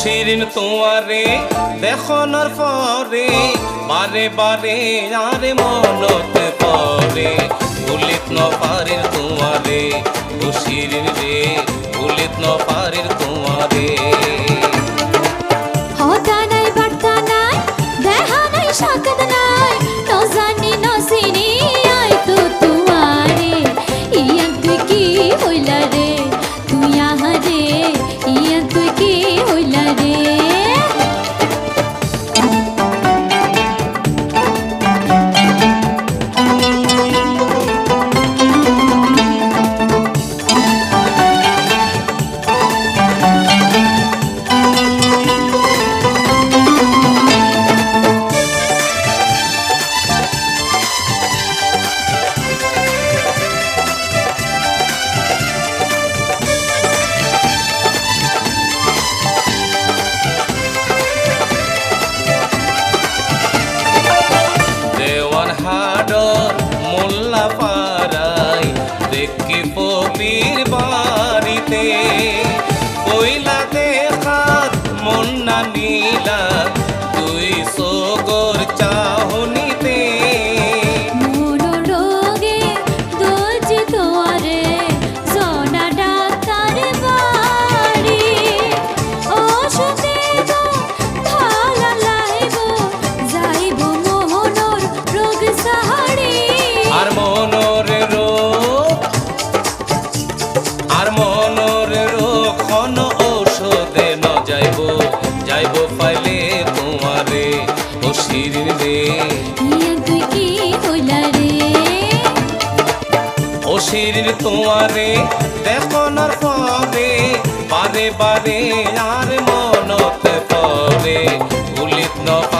শিরিন তোমারে দেখনার পরে, বারে বারে আর মনত পরে। ভুলিত ন পারির তোমারে শিরিন রে ভুলিত ন পারির তোমারে। না শিরির তোমারে দেখানোর পরে বারে বারে আর মনত পরে উলিত না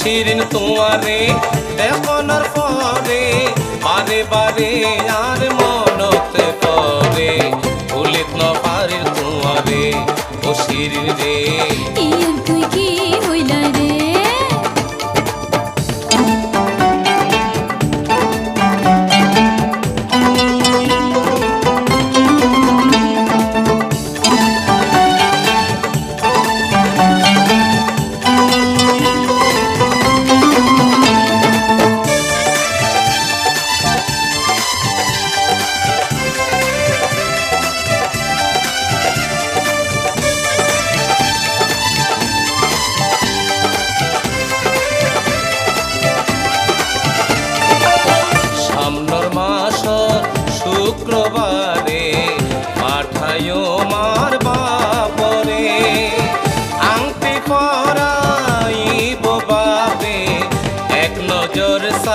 শিরিন তোমারে দেখানোর পরে, বারে বারে আর মনত করে ভুলিত ন পারে তোমারে, ও শিরিন রে। তুই কি হইলা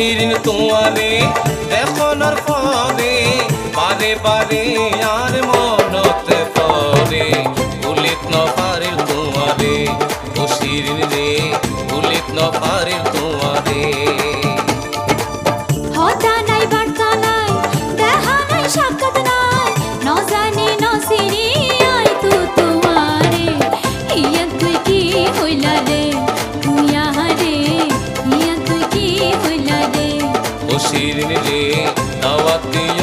শিরিন তোমারে দেখনার পরে বারে বারে तवति